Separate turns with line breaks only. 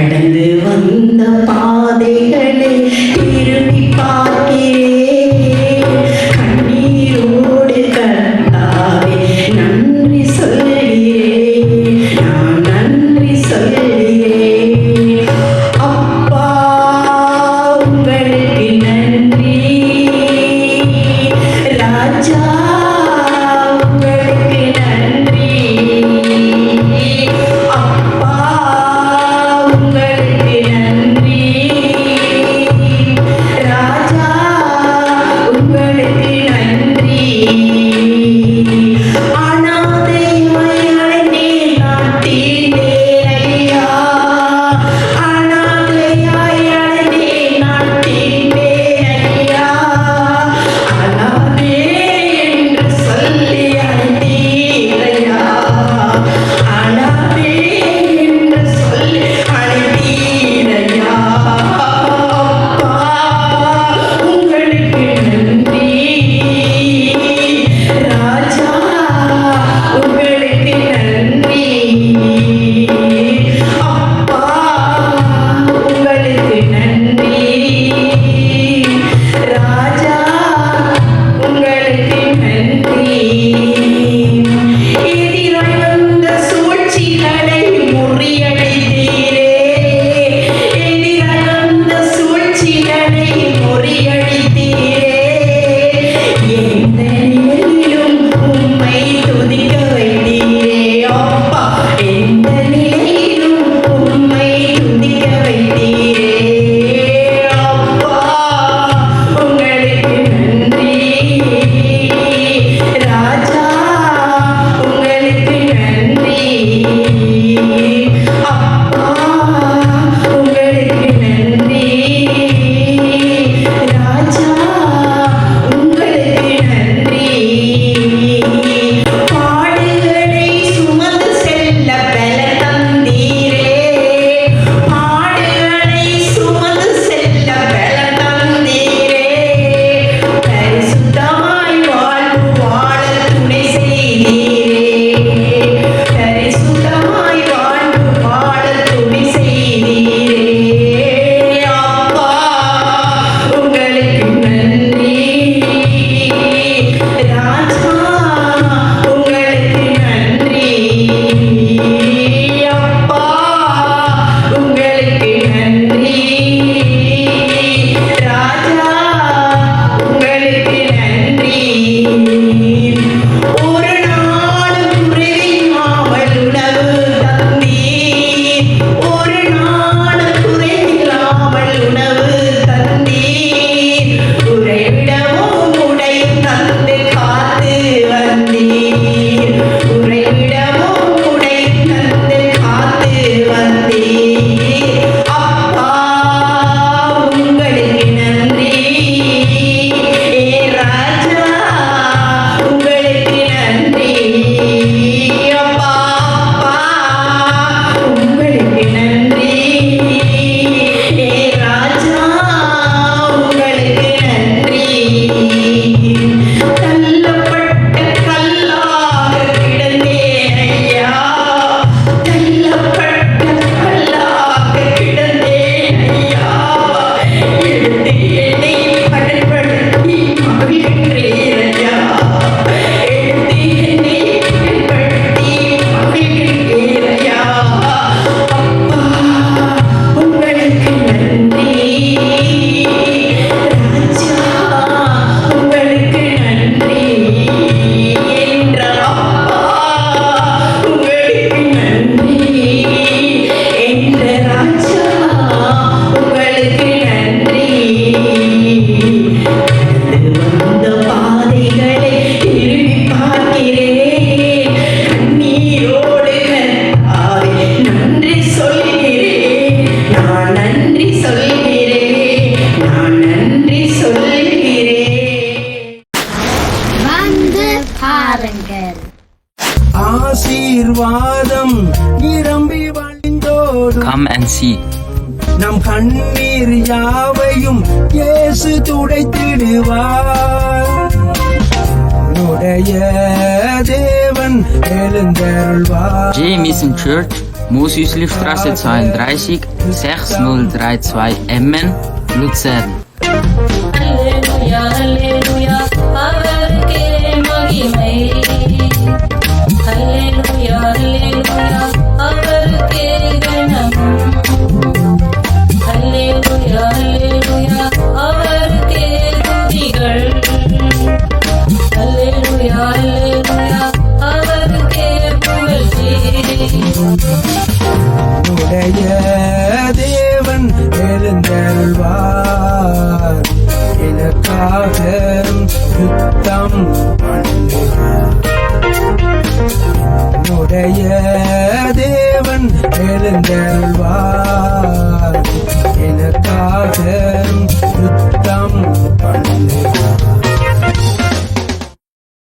கடந்து வந்த பாதைகளை திரும்பி பார்க்கிறேன். கண்ணீரோடு கண்டாவே நன்றி சொல்கிறேன். நான் நன்றி சொல்கிறேன். அப்பா உங்களுக்கு
and see.
நம் கண்ணீர் யாவையும் இயேசு துடைத்திடுவார் உடைய தேவன் எழுந்தருள்வார் James
in Church, Moses-Liftstraße 32, 6032 Emmen, Luzern.
தேவன் எழுந்தருள்